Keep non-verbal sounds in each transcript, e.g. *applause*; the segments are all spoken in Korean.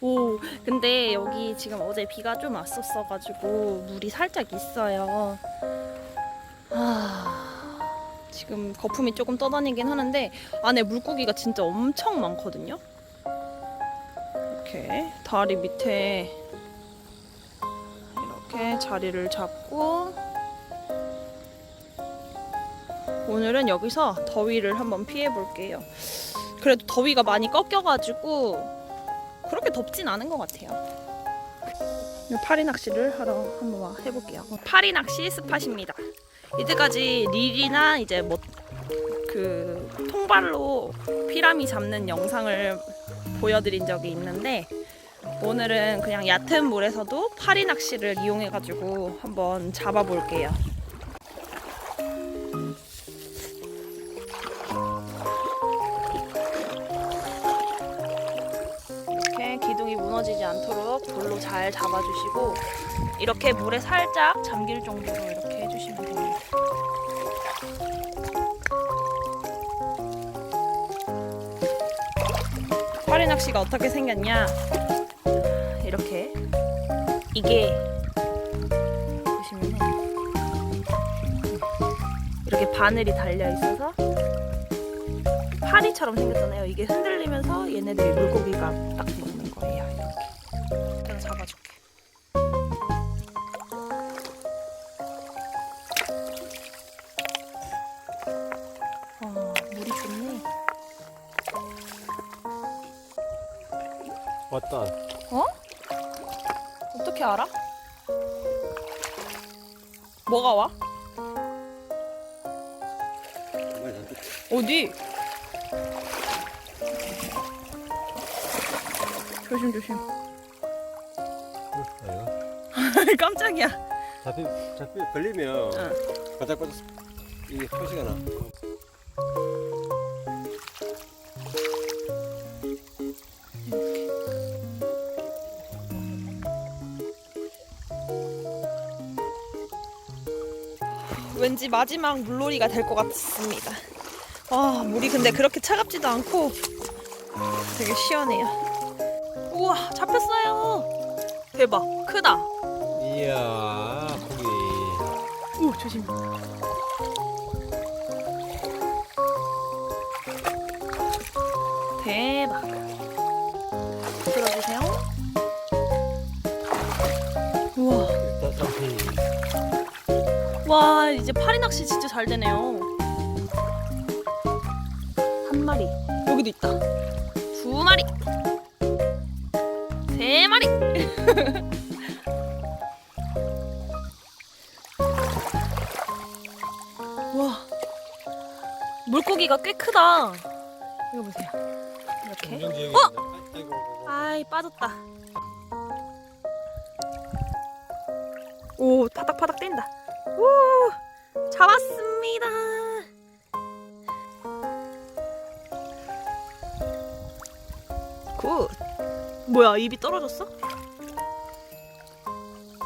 오, 근데 여기 지금 어제 비가 좀 왔었어가지고 물이 살짝 있어요. 아, 지금 거품이 조금 떠다니긴 하는데 안에 물고기가 진짜 엄청 많거든요. 이렇게 다리 밑에 이렇게 자리를 잡고 오늘은 여기서 더위를 한번 피해 볼게요. 그래도 더위가 많이 꺾여가지고 그렇게 덥진 않은 것 같아요. 파리 낚시를 하러 한번 와 해볼게요. 파리 낚시 스팟입니다. 이때까지 릴이나 이제 뭐 그 통발로 피라미 잡는 영상을 보여드린 적이 있는데 오늘은 그냥 얕은 물에서도 파리 낚시를 이용해가지고 한번 잡아볼게요. 기둥이 무너지지 않도록 돌로 잘 잡아주시고 이렇게 물에 살짝 잠길 정도로 이렇게 해주시면 됩니다. 파리 낚시가 어떻게 생겼냐? 이렇게 이게 보시면 이렇게 바늘이 달려 있어서 파리처럼 생겼잖아요. 이게 흔들리면서 얘네들이 물고기가 딱 거예요. 이렇게. 내가 잡아줄게. 아, 물이 좋네. 왔다. 어? 어떻게 알아? 뭐가 와? 어디? 조심 조심. *laughs* 깜짝이야. 잡히 잡히 걸리면 응. 바닥바닥 이게 표시가 나. 왠지 마지막 물놀이가 될 것 같습니다. 아 물이 근데 그렇게 차갑지도 않고 되게 시원해요. 우와 잡혔어요. 대박 크다. 이야 고기. 오 조심. 대박. 들어주세요. 우와. 일단 잡히. 와 이제 파리 낚시 진짜 잘 되네요. 한 마리 여기도 있다. 두 마리, 세 마리. *laughs* 와 물고기가 꽤 크다. 이거 보세요. 이렇게. 어? 아이 빠졌다. 오 파닥파닥 뛴다. 오 잡았습니다. 굿. 뭐야 입이 떨어졌어?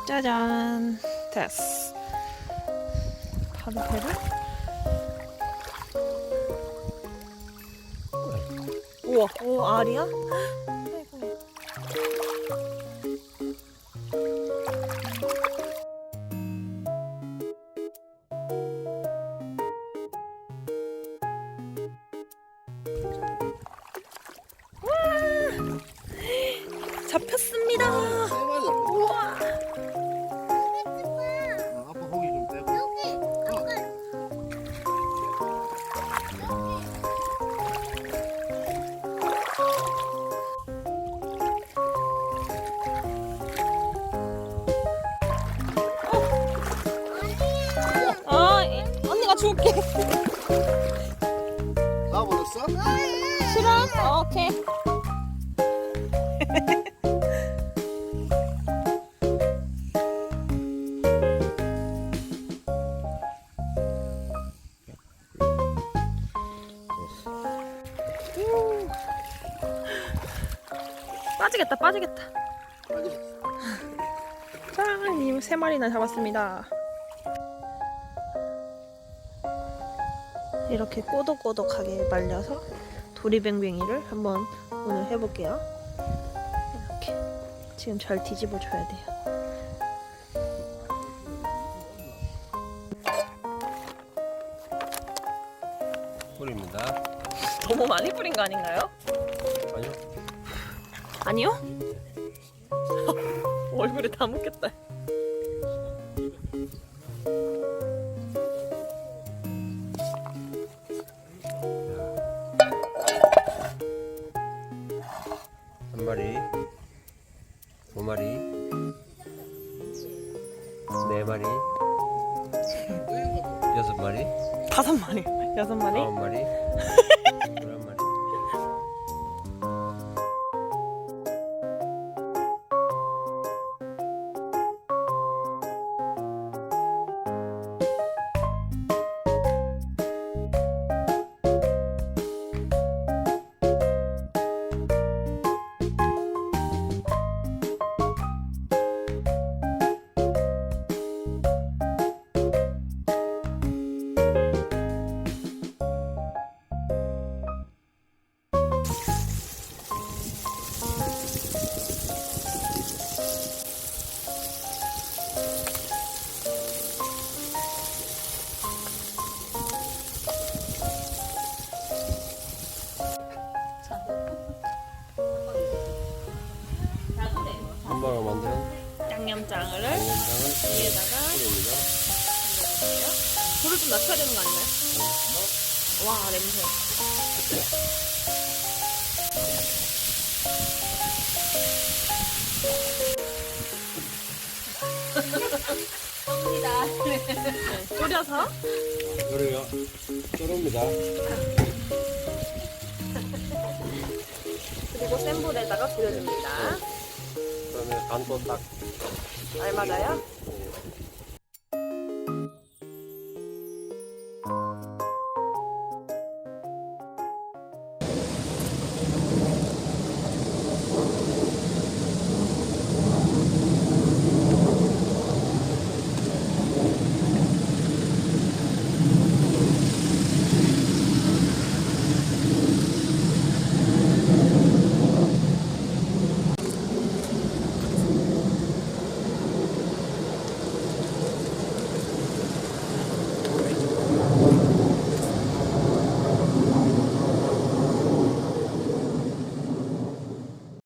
짜잔 됐어. 바로 배를. 우와 오 알이야? 잡혔습니다. 우와. 아빠 고기 좀 빼고. 아, 이- 언니가 줄게. 나버렸어? 싫어? 어, 오케이. *laughs* 빠지겠다, 빠지겠다. 짠, 이세 마리나 잡았습니다. 이렇게 꼬독꼬독하게 말려서 도리뱅뱅이를 한번 오늘 해볼게요. 이렇게 지금 잘 뒤집어 줘야 돼요. 뿌립니다. 너무 많이 뿌린 거 아닌가요? 아니요. 아니요? *laughs* 얼굴에 다 묻겠다. 한 마리, 두 마리, 네 마리, 여섯 마리, 다섯 마리, 여섯 마리. 아홉 마리, *laughs* 엄마가 만든 양념장을 양념장을 위에다가 뿌립니다. 올려주세요. 불을 좀 낮춰야 되는 거 아닌가요? 와 냄새. 네, 졸여서 그래요. 썰습니다. 그리고 센 불에다가 졸여줍니다. 그러면 간도 딱. 알맞아요? 예.